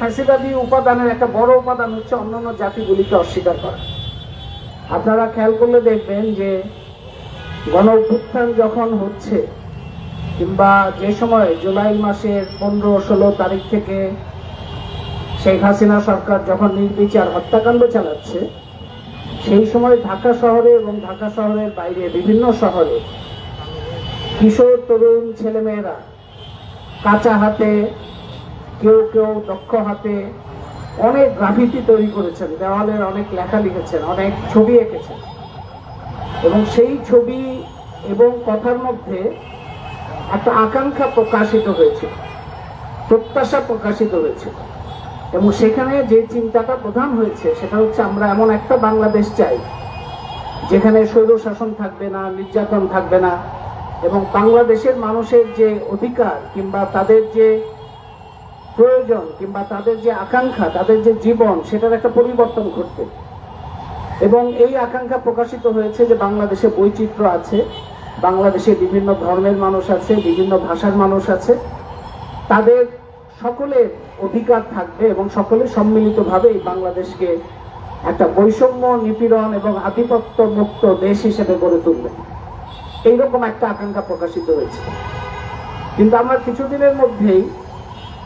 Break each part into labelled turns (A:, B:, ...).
A: ফ্যাসিবাদী উপাদানের একটা বড় উপাদান হচ্ছে অন্যান্য জাতিগুলিকে অস্বীকার করা। আপনারা খেয়াল করলে দেখবেন যে গণ অভ্যুত্থান যখন হচ্ছে, কিংবা যে সময় জুলাই মাসের পনেরো ষোলো তারিখ থেকে শেখ হাসিনা সরকার যখন নির্বিচার হত্যাকাণ্ড চালাচ্ছে, সেই সময় ঢাকা শহরে এবং ঢাকা শহরের বাইরে বিভিন্ন শহরে কিশোর, তরুণ ছেলেমেয়েরা কাঁচা হাতে কেউ কেউ দক্ষ হাতে অনেক গ্রাফিতি তৈরি করেছেন দেওয়ালের অনেক লেখা লিখেছেন, অনেক ছবি এঁকেছেন। এবং সেই ছবি এবং কথার মধ্যে একটা আকাঙ্ক্ষা প্রকাশিত হয়েছে, প্রত্যাশা প্রকাশিত হয়েছে। এবং সেখানে যে চিন্তাটা প্রধান হয়েছে, সেটা হচ্ছে আমরা এমন একটা বাংলাদেশ চাই, যেখানে স্বৈর শাসন থাকবে না, নির্যাতন থাকবে না, এবং বাংলাদেশের মানুষের যে অধিকার কিংবা তাদের যে প্রয়োজন কিংবা তাদের যে আকাঙ্ক্ষা, তাদের যে জীবন, সেটার একটা পরিবর্তন ঘটবে। এবং এই আকাঙ্ক্ষা প্রকাশিত হয়েছে যে বাংলাদেশে বৈচিত্র্য আছে, বাংলাদেশে বিভিন্ন ধর্মের মানুষ আছে, বিভিন্ন ভাষার মানুষ আছে। তাদের সকলের অধিকার থাকবে এবং সকলে সম্মিলিতভাবে এই বাংলাদেশকে একটা বৈষম্য, নিপীড়ন এবং আধিপত্য মুক্ত দেশ হিসেবে গড়ে তুলবে। এইরকম একটা আকাঙ্ক্ষা প্রকাশিত হয়েছে। কিন্তু আমরা কিছুদিনের মধ্যেই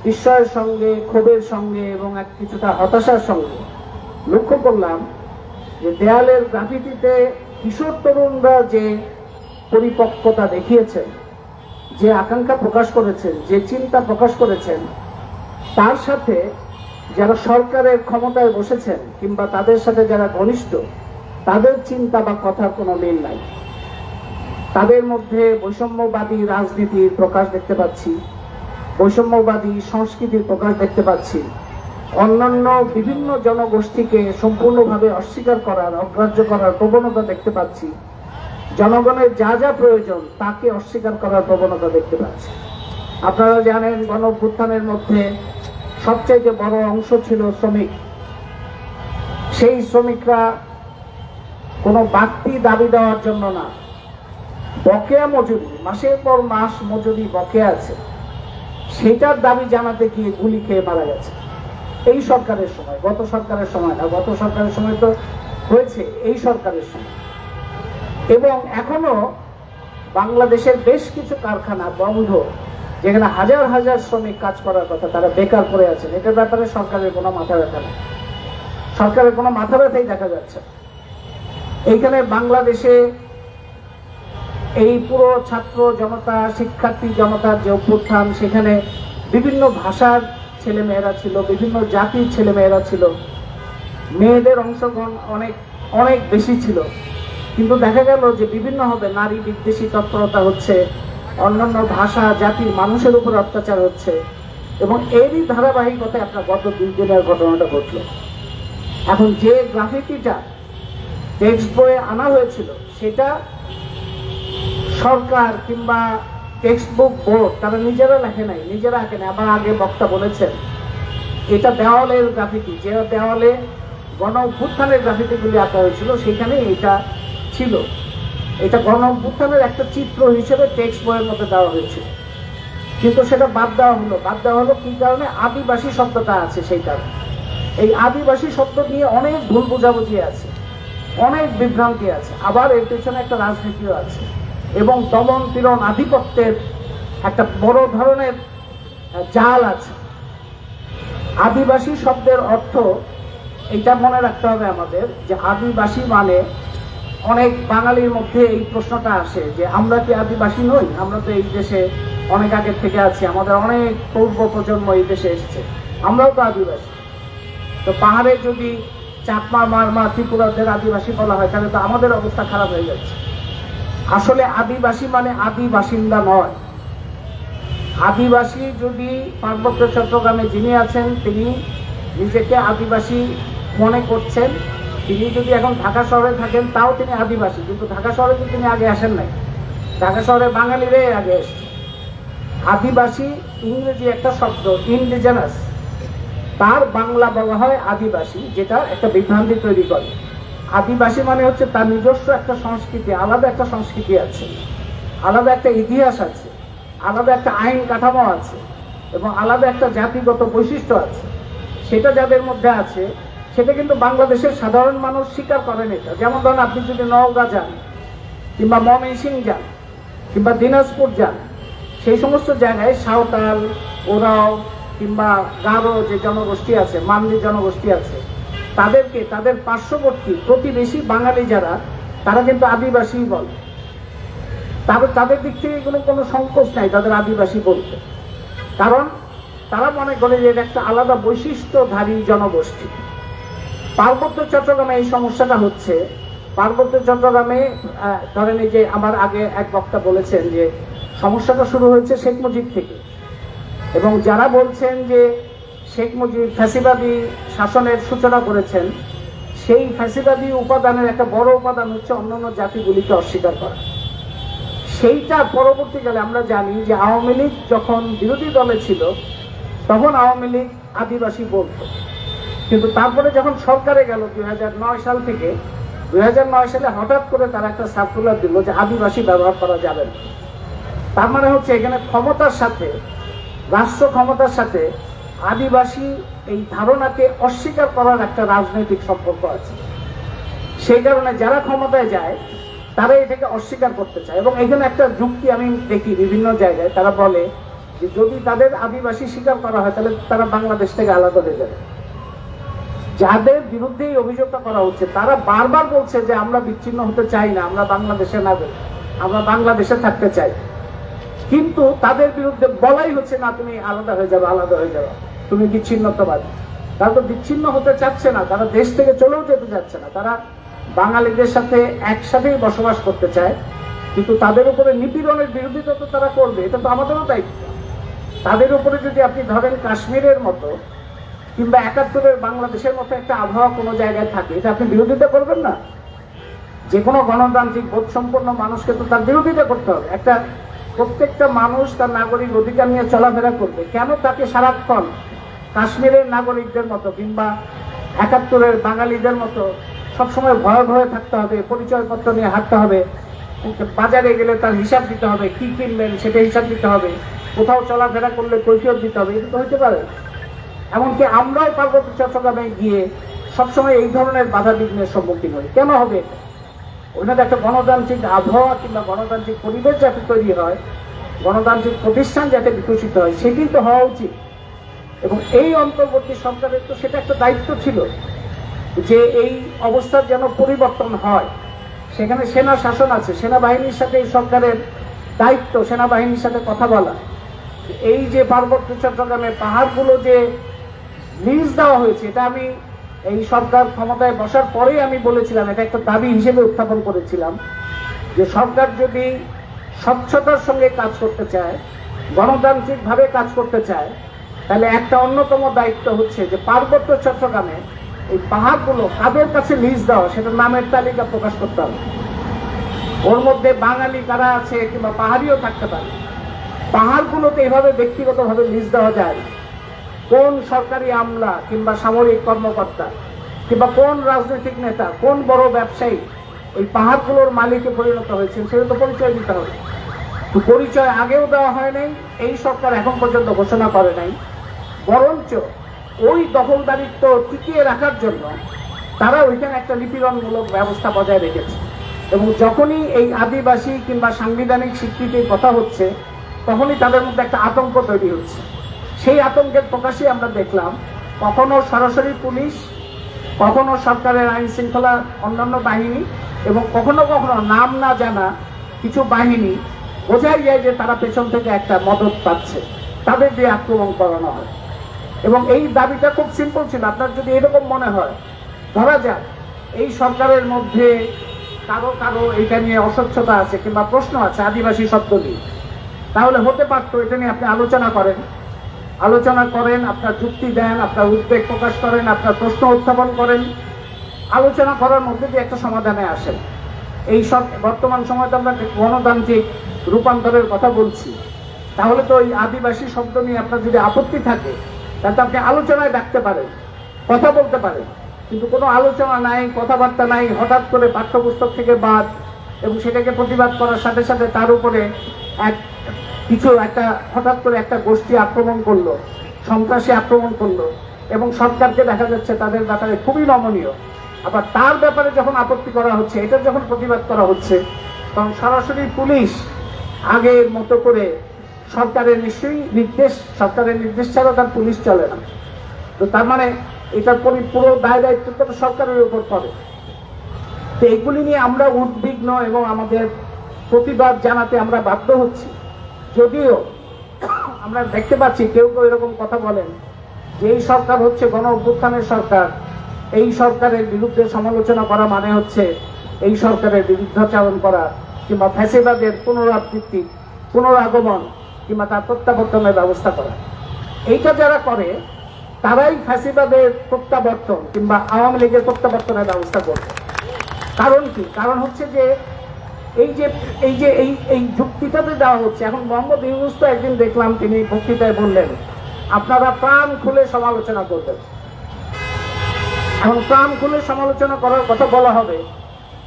A: বিস্ময়ের সঙ্গে, ক্ষোভের সঙ্গে এবং এক কিছুটা হতাশার সঙ্গে। লক্ষ্য করলাম যে দেয়ালের গ্রাফিতিতে কিশোর তরুণরা যে পরিপক্কতা দেখিয়েছেন, যে আকাঙ্ক্ষা প্রকাশ করেছেন, যে চিন্তা প্রকাশ করেছেন, তার সাথে যারা সরকারের ক্ষমতায় বসেছেন কিংবা তাদের সাথে যারা ঘনিষ্ঠ, তাদের চিন্তা বা কথার কোনো মিল নাই। তাদের মধ্যে বৈষম্যবাদী রাজনীতির প্রকাশ দেখতে পাচ্ছি। বৈষম্যবাদী সংস্কৃতির প্রকাশ দেখতে পাচ্ছি। অন্যান্য বিভিন্ন জনগোষ্ঠীকে সম্পূর্ণভাবে অস্বীকার করার, অগ্রাহ্য করার প্রবণতা দেখতে পাচ্ছি। জনগণের যা যা প্রয়োজন, তাকে অস্বীকার করার প্রবণতা দেখতে পাচ্ছি। আপনারা জানেন গণ মধ্যে সবচাইতে বড় অংশ ছিল শ্রমিক। সেই শ্রমিকরা কোনো বাড়তি দাবি দেওয়ার জন্য না। বকেয়া মজুরি, মাসের পর মাস মজুরি বকেয়া আছে। সেটার দাবি জানাতে গিয়ে গুলি খেয়ে মারা গেছে। এই সরকারের সময়, গত সরকারের সময় না, গত সরকারের সময় তো হয়েছে এই সরকারের সময়। এবং এখনও বাংলাদেশের বেশ কিছু কারখানা বন্ধ, যেখানে হাজার হাজার শ্রমিক কাজ করার কথা তারা বেকার পড়ে আছেন, এটার ব্যাপারে সরকারের কোনো মাথা ব্যথা নেই। সরকারের কোনো মাথা ব্যথাই দেখা যাচ্ছে। এইখানে বাংলাদেশে এই পুরো ছাত্র জনতা, শিক্ষার্থী জনতার যে অভ্যুত্থান, সেখানে বিভিন্ন ভাষার ছেলেমেয়েরা ছিল, বিভিন্ন জাতির ছেলেমেয়েরা ছিল। মেয়েদের অংশগ্রহণ অনেক অনেক বেশি ছিল। কিন্তু দেখা গেল যে বিভিন্নভাবে নারী বিদ্বেষী তৎপরতা হচ্ছে, অন্যান্য ভাষা, জাতির মানুষের উপর অত্যাচার হচ্ছে এবং এরই ধারাবাহিকতায় আপনার গত দুই দিনের ঘটনাটা ঘটলো। এখন যে গ্রাফিতিটা টেক্সট বইয়ে আনা হয়েছিল, সেটা সরকার কিংবা টেক্সট বুক বোর্ড তারা নিজেরা লেখে নাই, নিজেরা আঁকে নাই। আবার আগে বক্তা বলেছেন, এটা দেওয়ালের গ্রাফিতি যে দেওয়ালে গণ অভ্যুত্থানের গ্রাফিতিগুলি আঁকা হয়েছিল সেখানে এটা ছিল। এটা গণ অভ্যুত্থানের একটা চিত্র হিসেবে টেক্সট বইয়ের মধ্যে দেওয়া হয়েছিল কিন্তু সেটা বাদ দেওয়া হলো। বাদ দেওয়া হলো কি কারণে? আদিবাসী শব্দটা আছে সেই কারণে। এই আদিবাসী শব্দ নিয়ে অনেক ভুল বোঝাবুঝি আছে, অনেক বিভ্রান্তি আছে। আবার এর পেছনে একটা রাজনীতিও আছে। এবং দমন পীড়ন আধিপত্যের একটা বড় ধরনের জাল আছে। আদিবাসী শব্দের অর্থ, এটা মনে রাখতে হবে আমাদের, যে আদিবাসী মানে অনেক বাঙালির মধ্যে এই প্রশ্নটা আসে, যে আমরা কি আদিবাসী নই? আমরা তো এই দেশে অনেক আগের থেকে আছি, আমাদের অনেক পূর্ব প্রজন্ম এই দেশে এসেছে, আমরাও তো আদিবাসী। তো পাহাড়ে যদি চাকমা, মারমা, ত্রিপুরাদের আদিবাসী বলা হয়, তাহলে তো আমাদের অবস্থা খারাপ হয়ে যাচ্ছে। আসলে আদিবাসী মানে আদি বাসিন্দা নয়। আদিবাসী যদি পার্বত্য চট্টগ্রামে যিনি আছেন, তিনি নিজেকে আদিবাসী মনে করছেন। তিনি যদি এখন ঢাকা শহরে থাকেন, তাও তিনি আদিবাসী। কিন্তু ঢাকা শহরে তো তিনি আগে আসেন নাই। ঢাকা শহরে বাঙালিরাই আগে এসছে। আদিবাসী ইংরেজি একটা শব্দ ইন্ডিজেনাস তার বাংলা বলা হয় আদিবাসী, যেটা একটা বিভ্রান্তি তৈরি করে। আদিবাসী মানে হচ্ছে তার নিজস্ব একটা সংস্কৃতি, আলাদা একটা সংস্কৃতি আছে, আলাদা একটা ইতিহাস আছে, আলাদা একটা আইন কাঠামো আছে এবং আলাদা একটা জাতিগত বৈশিষ্ট্য আছে। সেটা যাদের মধ্যে আছে, সেটা কিন্তু বাংলাদেশের সাধারণ মানুষ স্বীকার করেন এটা। যেমন ধরেন আপনি যদি নওগাঁ যান, কিংবা ময়মনসিং যান, কিংবা দিনাজপুর যান, সেই সমস্ত জায়গায় সাঁওতাল, ওরাও, কিংবা গারো যে জনগোষ্ঠী আছে মান্দি জনগোষ্ঠী আছে তাদেরকে, তাদের পার্শ্ববর্তী প্রতিবেশী বাঙালি যারা, তারা কিন্তু আদিবাসী বলে। তাদের তাদের দিক থেকে কোনো কোনো সংকোচ নাই তাদের আদিবাসী বলতে। কারণ তারা মনে করে যে এটা একটা আলাদা বৈশিষ্ট্যধারী জনগোষ্ঠী। পার্বত্য চট্টগ্রামে এই সমস্যাটা হচ্ছে। পার্বত্য চট্টগ্রামে ধরেন এই যে আমার আগে এক বক্তা বলেছেন যে সমস্যাটা শুরু হয়েছে শেখ মুজিব থেকে। এবং যারা বলছেন যে শেখ মুজিব ফ্যাসিবাদী শাসনের সূচনা করেছেন, সেই ফ্যাসিবাদী উপাদানের একটা বড় উপাদান হচ্ছে অন্যান্য জাতিগুলিকে অস্বীকার করা। সেইটা পরবর্তীকালে আমরা জানি যে আওয়ামী লীগ যখন বিরোধী দলে ছিল, তখন আওয়ামী লীগ আদিবাসী বলতো। কিন্তু তারপরে যখন সরকারে গেল দুই হাজার নয় সাল থেকে, দুই হাজার নয় সালে হঠাৎ করে তারা একটা সার্কুলার দিল যে আদিবাসী ব্যবহার করা যাবে না। তার মানে হচ্ছে এখানে ক্ষমতার সাথে, রাষ্ট্র ক্ষমতার সাথে আদিবাসী এই ধারণাকে অস্বীকার করার একটা রাজনৈতিক সম্পর্ক আছে। সেই কারণে যারা ক্ষমতায় যায়, তারা এটাকে অস্বীকার করতে চায়। এবং এখানে একটা যুক্তি আমি দেখি বিভিন্ন জায়গায়, তারা বলে যে যদি তাদের আদিবাসী স্বীকার করা হয়, তাহলে তারা বাংলাদেশ থেকে আলাদা হয়ে যাবে। যাদের বিরুদ্ধে এই অভিযোগটা করা হচ্ছে, তারা বারবার বলছে যে আমরা বিচ্ছিন্ন হতে চাই না, আমরা বাংলাদেশে নাগরিক, আমরা বাংলাদেশে থাকতে চাই। কিন্তু তাদের বিরুদ্ধে বলাই হচ্ছে, না, তুমি আলাদা হয়ে যাবে, আলাদা হয়ে যাবে। তুমি বিচ্ছিন্নতাবাদী তারা তো বিচ্ছিন্ন হতে চাচ্ছে না, তারা দেশ থেকে চলেও যেতে চাচ্ছে না। তারা বাঙালিদের সাথে একসাথেই বসবাস করতে চায়, কিন্তু তাদের উপরে নিপীড়নের বিরোধিতা তো তারা করবে, এটা তো আমাদেরও দায়িত্ব। তাদের উপরে যদি আপনি ধরেন কাশ্মীরের মতো, কিংবা একাত্তরের বাংলাদেশের মতো একটা আবহাওয়া কোনো জায়গায় থাকে, এটা আপনি বিরোধিতা করবেন না? যে কোনো গণতান্ত্রিক বোধ সম্পন্ন মানুষকে তো তার বিরোধিতা করতে হবে। একটা প্রত্যেকটা মানুষ তার নাগরিক অধিকার নিয়ে চলাফেরা করবে। কেন তাকে সারাক্ষণ কাশ্মীরের নাগরিকদের মতো কিংবা একাত্তরের বাঙালিদের মতো সবসময় ভয়ে ভয়ে থাকতে হবে, পরিচয়পত্র নিয়ে হাঁটতে হবে, বাজারে গেলে তার হিসাব দিতে হবে, কি কিনবেন সেটা হিসাব দিতে হবে, কোথাও চলাফেরা করলে কৈফিয়ত দিতে হবে, এটা তো হইতে পারে। এমনকি আমরাও পার্বত্য চট্টগ্রামে গিয়ে সবসময় এই ধরনের বাধা বিঘ্নের সম্মুখীন হই। কেন হবে? এটা? ওইখানে একটা গণতান্ত্রিক আবহাওয়া কিংবা গণতান্ত্রিক পরিবেশ যাতে তৈরি হয়, গণতান্ত্রিক প্রতিষ্ঠান যাতে বিকশিত হয় সেটি তো হওয়া উচিত এবং এই অন্তর্বর্তী সরকারের তো সেটা একটা দায়িত্ব ছিল যে এই অবস্থার যেন পরিবর্তন হয় সেখানে সেনা শাসন আছে, সেনাবাহিনীর সাথে এই সরকারের দায়িত্ব, সেনাবাহিনীর সাথে কথা বলা এই যে পার্বত্য চট্টগ্রামে পাহাড়গুলো যে লিজ দেওয়া হয়েছে, এটা আমি এই সরকার ক্ষমতায় বসার পরেই আমি বলেছিলাম, এটা একটা দাবি হিসেবে উত্থাপন করেছিলাম, যে সরকার যদি স্বচ্ছতার সঙ্গে কাজ করতে চায়, গণতান্ত্রিকভাবে কাজ করতে চায়, তাহলে একটা অন্যতম দায়িত্ব হচ্ছে যে পার্বত্য চট্টগ্রামে এই পাহাড়গুলো কাদের কাছে লিজ দেওয়া সেটা নামের তালিকা প্রকাশ করতে হবে। ওর মধ্যে বাঙালি কারা আছে কিংবা পাহাড়িও থাকতে পারে। পাহাড়গুলোতে এভাবে ব্যক্তিগতভাবে লিজ দেওয়া যায়। কোন সরকারি আমলা কিংবা সামরিক কর্মকর্তা কিংবা কোন রাজনৈতিক নেতা, কোন বড় ব্যবসায়ী ওই পাহাড়গুলোর মালিকে পরিণত হয়েছেন সেটা তো পরিচয় দিতে হবে। তো পরিচয় আগেও দেওয়া হয় নাই, এই সরকার এখন পর্যন্ত ঘোষণা করে নাই। বরঞ্চ ওই দখলদারিত্ব টিকিয়ে রাখার জন্য তারা ওইখানে একটা নিপীড়নমূলক ব্যবস্থা বজায় রেখেছে। এবং যখনই এই আদিবাসী কিংবা সাংবিধানিক স্বীকৃতির কথা হচ্ছে, তখনই তাদের মধ্যে একটা আতঙ্ক তৈরি হচ্ছে। সেই আতঙ্কের প্রকাশই আমরা দেখলাম। কখনো সরাসরি পুলিশ, কখনো সরকারের আইন শৃঙ্খলা অন্যান্য বাহিনী এবং কখনো কখনো নাম না জানা কিছু বাহিনী বোঝাই যায় যে তারা পেছন থেকে একটা মদত পাচ্ছে। তাদের দিয়ে আক্রমণ করানো হয়। এবং এই দাবিটা খুব সিম্পল ছিল। আপনার যদি এরকম মনে হয়, ধরা যাক, এই সরকারের মধ্যে কারও কারও এটা নিয়ে অস্বচ্ছতা আছে কিংবা প্রশ্ন আছে, আদিবাসী শব্দ নিয়ে। তাহলে হতে পারতো, এটা নিয়ে আপনি আলোচনা করেন। আলোচনা করেন, আপনার যুক্তি দেন, আপনার উদ্বেগ প্রকাশ করেন, আপনার প্রশ্ন উত্থাপন করেন। আলোচনা করার মধ্যে দিয়ে একটা সমাধানে আসেন। এই সব বর্তমান সময় তো আমরা গণতান্ত্রিক রূপান্তরের কথা বলছি। তাহলে তো ওই আদিবাসী শব্দ নিয়ে আপনার যদি আপত্তি থাকে, তাহলে আপনি আলোচনায় ডাকতে পারেন, কথা বলতে পারেন। কিন্তু কোনো আলোচনা নাই, কথাবার্তা নাই, হঠাৎ করে পাঠ্যপুস্তক থেকে বাদ এবং সেটাকে প্রতিবাদ করার সাথে সাথে তার উপরে এক কিছু একটা, হঠাৎ করে একটা গোষ্ঠী আক্রমণ করল, সন্ত্রাসী আক্রমণ করল, এবং সরকারকে দেখা যাচ্ছে তাদের ব্যাপারে খুবই নমনীয়। আবার তার ব্যাপারে যখন আপত্তি করা হচ্ছে, এটা যখন প্রতিবাদ করা হচ্ছে, তখন সরাসরি পুলিশ আগের মতো করে সরকারের নিশ্চয়ই নির্দেশ, সরকারের নির্দেশ ছাড়া তার পুলিশ চলে না। তো তার মানে এটার পরি- দায় দায়িত্ব তো সরকারের উপর পড়ে। তো এগুলি নিয়ে আমরা উদ্বিগ্ন এবং আমাদের প্রতিবাদ জানাতে আমরা বাধ্য হচ্ছি। যদিও আমরা দেখতে পাচ্ছি, কেউ কেউ এরকম কথা বলেন, যে এই সরকার হচ্ছে গণ অভ্যুত্থানের সরকার। এই সরকারের বিরুদ্ধে সমালোচনা করা মানে হচ্ছে এই সরকারের বিরুদ্ধাচরণ করা, কিংবা ফ্যাসিবাদের পুনরাবৃত্তি, পুনরাগমন, কিংবা তার প্রত্যাবর্তনের ব্যবস্থা করা। এইটা যারা করে, তারাই ফ্যাসিবাদের প্রত্যাবর্তন, কিংবা আওয়ামী লীগের প্রত্যাবর্তনের ব্যবস্থা করবে। কারণ কি? কারণ হচ্ছে যে এই যে এই যে, এই এই যুক্তিটাতে দেওয়া হচ্ছে, এখন মোহাম্মদ ইউনুস তো একদিন দেখলাম তিনি বক্তৃতায় বললেন, আপনারা প্রাণ খুলে সমালোচনা করবেন। এখন প্রাণ খুলে সমালোচনা করার কথা বলা হবে,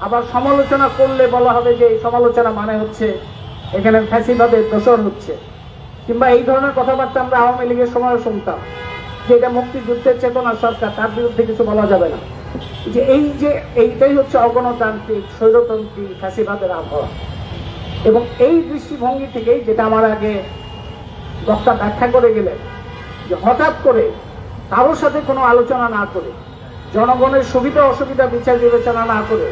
A: আবার সমালোচনা করলে বলা হবে যে এই সমালোচনা মানে হচ্ছে এখানে ফ্যাসিবাদের দোষর হচ্ছে। কিংবা এই ধরনের কথাবার্তা আমরা আওয়ামী লীগের সময় শুনতাম, যে এটা মুক্তিযুদ্ধের চেতনা সরকার, তার বিরুদ্ধে কিছু বলা যাবে না। যে এই যে এইটাই হচ্ছে অগণতান্ত্রিক, স্বৈরতান্ত্রিক, ফ্যাসিবাদের আবহাওয়া। এবং এই দৃষ্টিভঙ্গি থেকেই যেটা আমার আগে বক্তা ব্যাখ্যা করে গেলেন, যে হঠাৎ করে কারোর সাথে কোনো আলোচনা না করে, জনগণের সুবিধা অসুবিধা বিচার বিবেচনা না করে,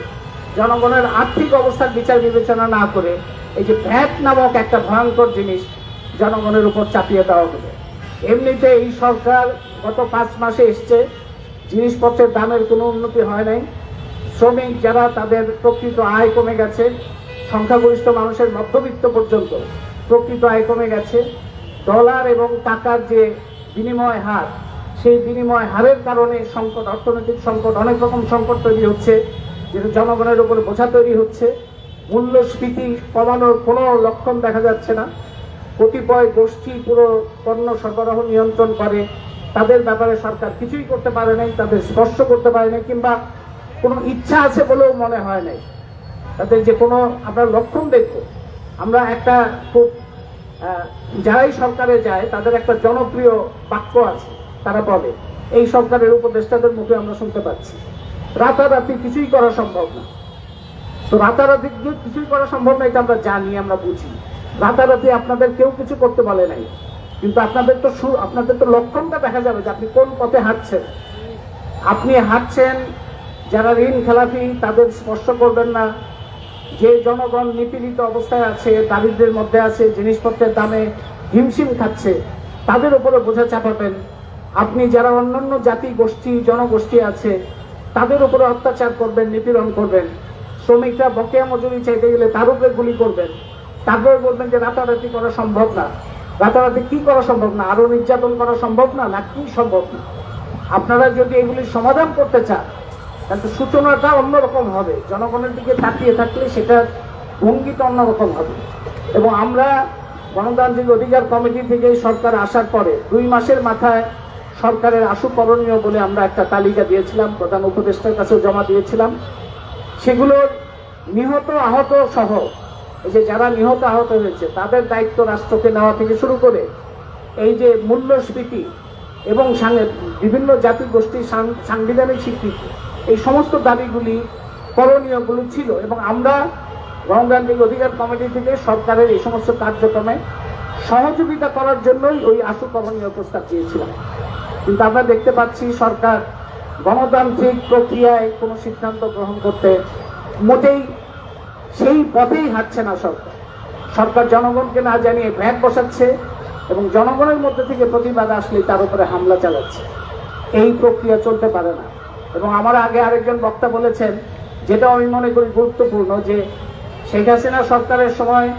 A: জনগণের আর্থিক অবস্থার বিচার বিবেচনা না করে, এই যে ভ্যাট নামক একটা ভয়ঙ্কর জিনিস জনগণের উপর চাপিয়ে দেওয়া হবে এমনিতে এই সরকার গত পাঁচ মাসে এসছে জিনিসপত্রের দামের কোনো উন্নতি হয় নাই। শ্রমিক যারা তাদের প্রকৃত আয় কমে গেছে, সংখ্যাগরিষ্ঠ মানুষের মধ্যবিত্ত পর্যন্ত প্রকৃত আয় কমে গেছে। ডলার এবং টাকার যে বিনিময় হার, সেই বিনিময় হারের কারণে সংকট, অর্থনৈতিক সংকট, অনেক রকম সংকট তৈরি হচ্ছে, যেটা জনগণের উপর বোঝা তৈরি হচ্ছে। মূল্যস্ফীতি কমানোর কোনো লক্ষণ দেখা যাচ্ছে না। কতিপয় গোষ্ঠী পুরো পণ্য সরবরাহ নিয়ন্ত্রণ করে তাদের ব্যাপারে সরকার কিছুই করতে পারে নাই, তাদের স্পর্শ করতে পারে নাই, কিংবা কোনো ইচ্ছা আছে বলেও মনে হয় নাই। তাদের যে কোনো, আমরা লক্ষণ দেখব। আমরা একটা খুব যারাই সরকারে যায়, তাদের একটা জনপ্রিয় বাক্য আছে, তারা বলে, এই সরকারের উপদেষ্টাদের মুখে আমরা শুনতে পাচ্ছি। রাতারাতি কিছুই করা সম্ভব না। তো রাতারাতি কিছুই করা সম্ভব না, এটা আমরা জানি, আমরা বুঝি। রাতারাতি আপনাদের কেউ কিছু করতে বলে নাই। কিন্তু আপনাদের তো আপনাদের তো লক্ষণটা দেখা যাবে যে আপনি কোন পথে হাঁটছেন। আপনি হাঁটছেন, যারা ঋণ খেলাপি তাদের স্পর্শ করবেন না। যে জনগণ নিপীড়িত অবস্থায় আছে, দারিদ্রের মধ্যে আছে, জিনিসপত্রের দামে হিমশিম খাচ্ছে, তাদের উপরে বোঝা চাপাবেন। আপনি যারা অন্যান্য জাতি গোষ্ঠী, জনগোষ্ঠী আছে, তাদের উপরে অত্যাচার করবেন, নিপীড়ন করবেন। শ্রমিকরা বকেয়া মজুরি চাইতে গেলে তার উপরে গুলি করবেন। তারপরে বলবেন যে রাতারাতি করা সম্ভব না। রাতারাতি কি করা সম্ভব না? আরও নির্যাতন করা সম্ভব না না কি সম্ভব না? আপনারা যদি এগুলির সমাধান করতে চান, তাহলে সূচনাটা অন্যরকম হবে। জনগণের দিকে তাকিয়ে থাকলে সেটা ভঙ্গিটা অন্যরকম হবে। এবং আমরা গণতান্ত্রিক অধিকার কমিটি থেকে সরকার আসার পরে দুই মাসের মাথায় সরকারের আশু করণীয় বলে আমরা একটা তালিকা দিয়েছিলাম, প্রধান উপদেষ্টার কাছেও জমা দিয়েছিলাম। সেগুলোর নিহত, আহত সহ যে যারা নিহত আহত হয়েছে, তাদের দায়িত্ব রাষ্ট্রকে নেওয়া থেকে শুরু করে এই যে মূল্যস্ফীতি এবং বিভিন্ন জাতি গোষ্ঠীর সাংবিধানিক স্বীকৃতি, এই সমস্ত দাবিগুলি করণীয়গুলো ছিল এবং আমরা গণতান্ত্রিক অধিকার কমিটি থেকে সরকারের এই সমস্ত কার্যক্রমে সহযোগিতা করার জন্যই ওই আশু করণীয় প্রস্তাব দিয়েছিলাম। কিন্তু আমরা দেখতে পাচ্ছি সরকার গণতান্ত্রিক প্রক্রিয়ায় কোনো সিদ্ধান্ত গ্রহণ করতে মোটেই সেই পথেই হাঁটছে না সরকার। সরকার জনগণকে না জানিয়ে ভ্যাট বসাচ্ছে এবং জনগণের মধ্যে থেকে প্রতিবাদ আসলে তার উপরে হামলা চালাচ্ছে। এই প্রক্রিয়া চলতে পারে না। এবং আমার আগে আরেকজন বক্তা বলেছেন, যেটা আমি মনে করি গুরুত্বপূর্ণ, যে শেখ হাসিনা সরকারের সময়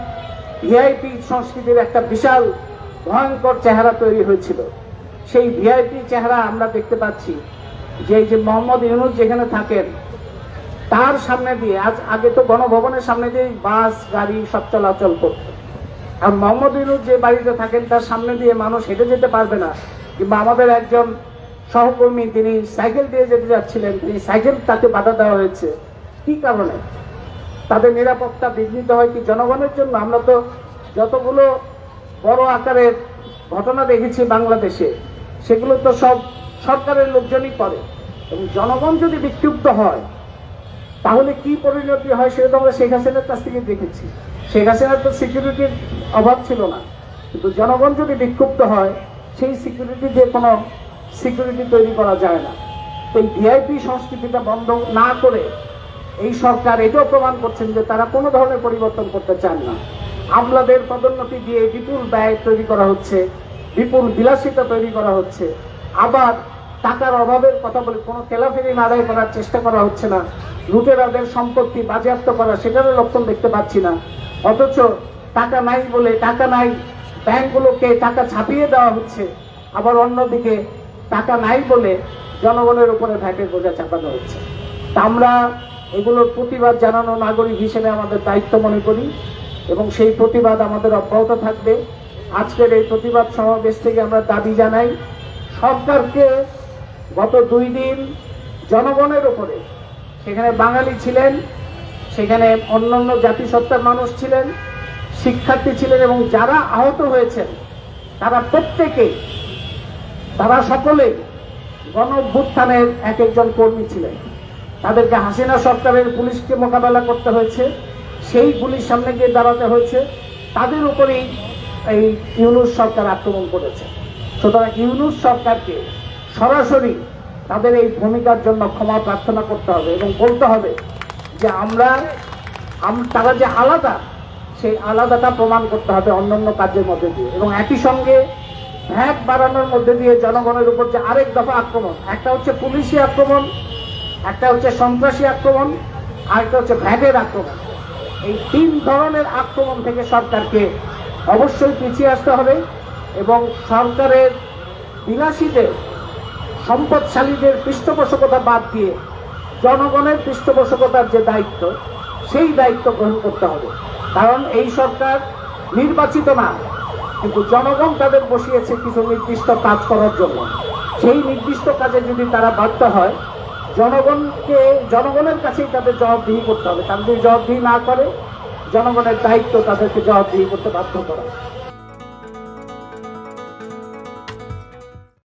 A: ভিআইপি সংস্কৃতির একটা বিশাল ভয়ঙ্কর চেহারা তৈরি হয়েছিল। সেই ভিআইপি চেহারা আমরা দেখতে পাচ্ছি যে যে মোহাম্মদ ইউনুস যেখানে থাকেন তার সামনে দিয়ে, আজ আগে তো গণভবনের সামনে দিয়ে বাস, গাড়ি সব চলাচল করত। আর মোহাম্মদ ইউনুস যে বাড়িতে থাকেন, তার সামনে দিয়ে মানুষ হেঁটে যেতে পারবে না। কিংবা আমাদের একজন সহকর্মী, তিনি সাইকেল দিয়ে যেতে যাচ্ছিলেন, তিনি সাইকেল তাকে বাধা দেওয়া হয়েছে। কি কারণে? তাদের নিরাপত্তা বিঘ্নিত হয় কি জনগণের জন্য? আমরা তো যতগুলো বড় আকারের ঘটনা দেখেছি বাংলাদেশে, সেগুলো তো সব সরকারের লোকজনই করে। এবং জনগণ যদি বিক্ষুব্ধ হয় তাহলে কি পরিণতি হয় সেটা তো আমরা শেখ হাসিনার কাছ থেকে দেখেছি। শেখ হাসিনার তো সিকিউরিটির অভাব ছিল না। কিন্তু জনগণ যদি বিক্ষুব্ধ হয়, সেই সিকিউরিটি দিয়ে কোনো সিকিউরিটি তৈরি করা যায় না। তো এই ভিআইপি সংস্কৃতিটা বন্ধ না করে এই সরকার এটাও প্রমাণ করছেন যে তারা কোনো ধরনের পরিবর্তন করতে চান না। আমলাদের পদোন্নতি দিয়ে বিপুল ব্যয় তৈরি করা হচ্ছে, বিপুল বিলাসিতা তৈরি করা হচ্ছে। আবার টাকার অভাবের কথা বলে কোনো কেলাফেরি আদায় করার চেষ্টা করা হচ্ছে না। লুটেরাদের সম্পত্তি বাজেয়াপ্ত করা, সেটারও লক্ষণ দেখতে পাচ্ছি না। অথচ টাকা নাই বলে টাকা নাই, ব্যাংকগুলোকে টাকা ছাপিয়ে দেওয়া হচ্ছে। আবার অন্যদিকে টাকা নাই বলে জনগণের উপরে ভ্যাটের বোঝা চাপানো হচ্ছে। তা আমরা এগুলোর প্রতিবাদ জানানো নাগরিক হিসেবে আমাদের দায়িত্ব মনে করি এবং সেই প্রতিবাদ আমাদের অব্যাহত থাকবে। আজকের এই প্রতিবাদ সমাবেশ থেকে আমরা দাবি জানাই, সরকারকে গত দুই দিন জনগণের উপরে সেখানে বাঙালি ছিলেন, সেখানে অন্যান্য জাতিসত্তার মানুষ ছিলেন, শিক্ষার্থী ছিলেন এবং যারা আহত হয়েছেন, তারা প্রত্যেকেই তারা সকলেই গণ অভ্যুত্থানের এক একজন কর্মী ছিলেন। তাদেরকে হাসিনা সরকারের পুলিশকে মোকাবেলা করতে হয়েছে, সেই পুলিশ সামনে গিয়ে দাঁড়াতে হয়েছে, তাদের উপরেই এই ইউনুস সরকার আক্রমণ করেছে। সুতরাং ইউনুস সরকারকে সরাসরি তাদের এই ভূমিকার জন্য ক্ষমা প্রার্থনা করতে হবে এবং বলতে হবে যে আমরা তারা যে আলাদা, সেই আলাদাটা প্রমাণ করতে হবে অন্যান্য কাজের মধ্যে দিয়ে। এবং একই সঙ্গে ভ্যাট বাড়ানোর মধ্যে দিয়ে জনগণের উপর যে আরেক দফা আক্রমণ, একটা হচ্ছে পুলিশি আক্রমণ, একটা হচ্ছে সন্ত্রাসী আক্রমণ আর একটা হচ্ছে ভ্যাটের আক্রমণ। এই তিন ধরনের আক্রমণ থেকে সরকারকে অবশ্যই পিছিয়ে আসতে হবে এবং সরকারের বিলাসীদের সম্পদশালীদের পৃষ্ঠপোষকতা বাদ দিয়ে জনগণের পৃষ্ঠপোষকতার যে দায়িত্ব, সেই দায়িত্ব গ্রহণ করতে হবে। কারণ এই সরকার নির্বাচিত না, কিন্তু জনগণ তাদের বসিয়েছে কিছু নির্দিষ্ট কাজ করার জন্য। সেই নির্দিষ্ট কাজে যদি তারা বাধ্য হয়, জনগণকে, জনগণের কাছেই তাদের জবাবদিহি করতে হবে। তারা যদি জবাবদিহি না করে, জনগণের দায়িত্ব তাদেরকে জবাবদিহি করতে বাধ্য করা।